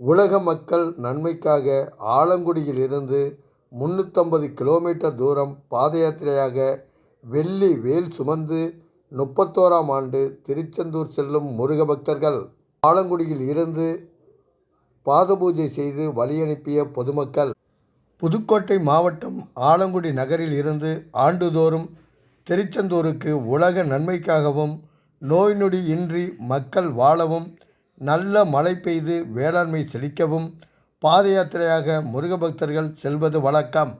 உலக மக்கள் நன்மைக்காக ஆலங்குடியிலிருந்து முந்நூற்றம்பது முன்னூற்றம்பது கிலோமீட்டர் தூரம் பாதயாத்திரையாக வெள்ளி வேல் சுமந்து முப்பத்தோராம் ஆண்டு திருச்செந்தூர் செல்லும் முருக பக்தர்கள் ஆலங்குடியில் இருந்து பாதபூஜை செய்து வழியனுப்பிய பொதுமக்கள். புதுக்கோட்டை மாவட்டம் ஆலங்குடி நகரில் இருந்து ஆண்டுதோறும் திருச்செந்தூருக்கு உலக நன்மைக்காகவும் நோய் நொடி இன்றி மக்கள் வாழவும் நல்ல மழை பெய்து வேளாண்மை செழிக்கவும் பாத யாத்திரையாக முருக பக்தர்கள் செல்வது வழக்கம்.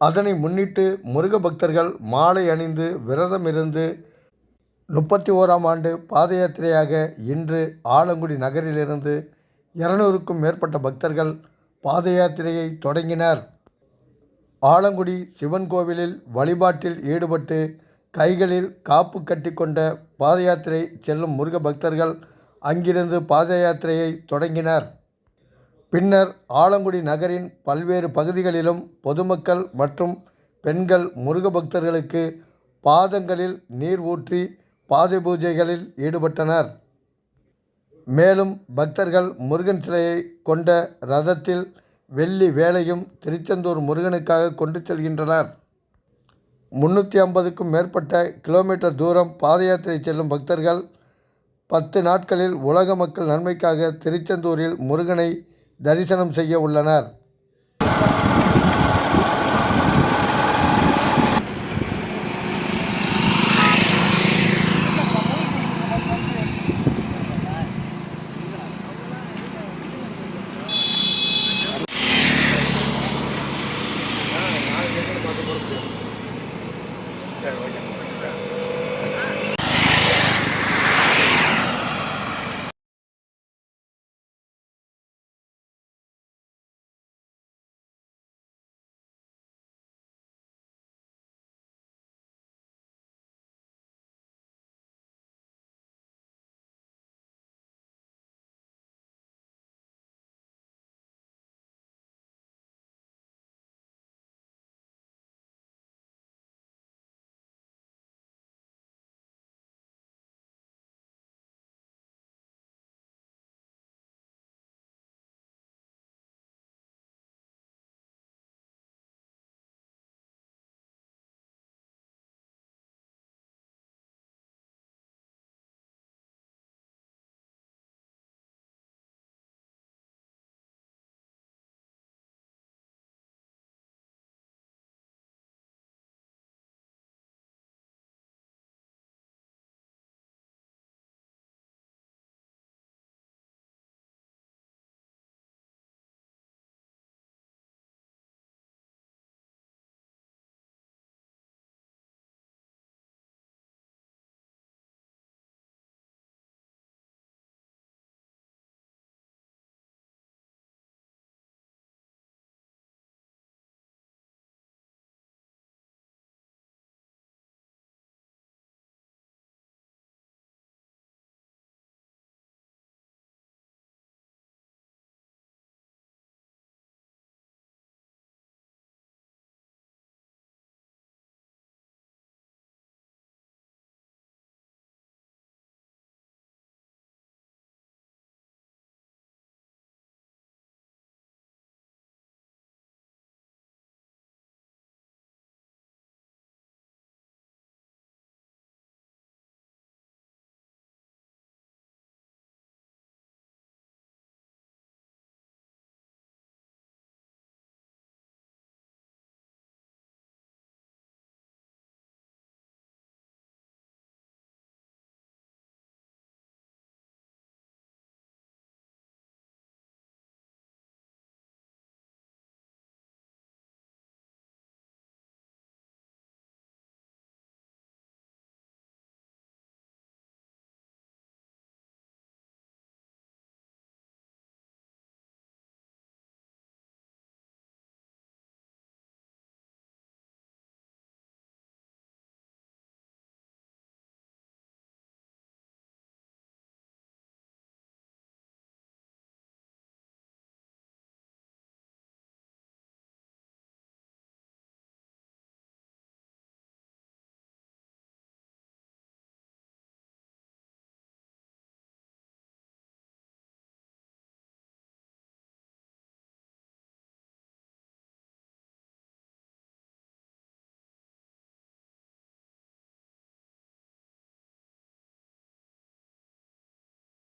அதனை முன்னிட்டு முருக பக்தர்கள் மாலை அணிந்து விரதம் இருந்து முப்பத்தி ஓராம் ஆண்டு பாத யாத்திரையாக இன்று ஆலங்குடி நகரிலிருந்து இருநூறுக்கும் மேற்பட்ட பக்தர்கள் பாத யாத்திரையை தொடங்கினர். ஆலங்குடி சிவன் கோவிலில் வழிபாட்டில் ஈடுபட்டு கைகளில் காப்பு கட்டிக்கொண்ட பாத யாத்திரை செல்லும் முருக பக்தர்கள் அங்கிருந்து பாத யாத்திரையை தொடங்கினர். பின்னர் ஆலங்குடி நகரின் பல்வேறு பகுதிகளிலும் பொதுமக்கள் மற்றும் பெண்கள் முருக பக்தர்களுக்கு பாதங்களில் நீர் ஊற்றி பாத பூஜைகளில் ஈடுபட்டனர். மேலும் பக்தர்கள் முருகன் சிலையை கொண்ட ரதத்தில் வெள்ளி வேலையும் திருச்செந்தூர் முருகனுக்காக கொண்டு செல்கின்றனர். முன்னூற்றி ஐம்பதுக்கும் மேற்பட்ட கிலோமீட்டர் தூரம் பாத யாத்திரை செல்லும் பக்தர்கள் பத்து நாட்களில் உலக மக்கள் நன்மைக்காக திருச்செந்தூரில் முருகனை தரிசனம் செய்ய உள்ளனர்.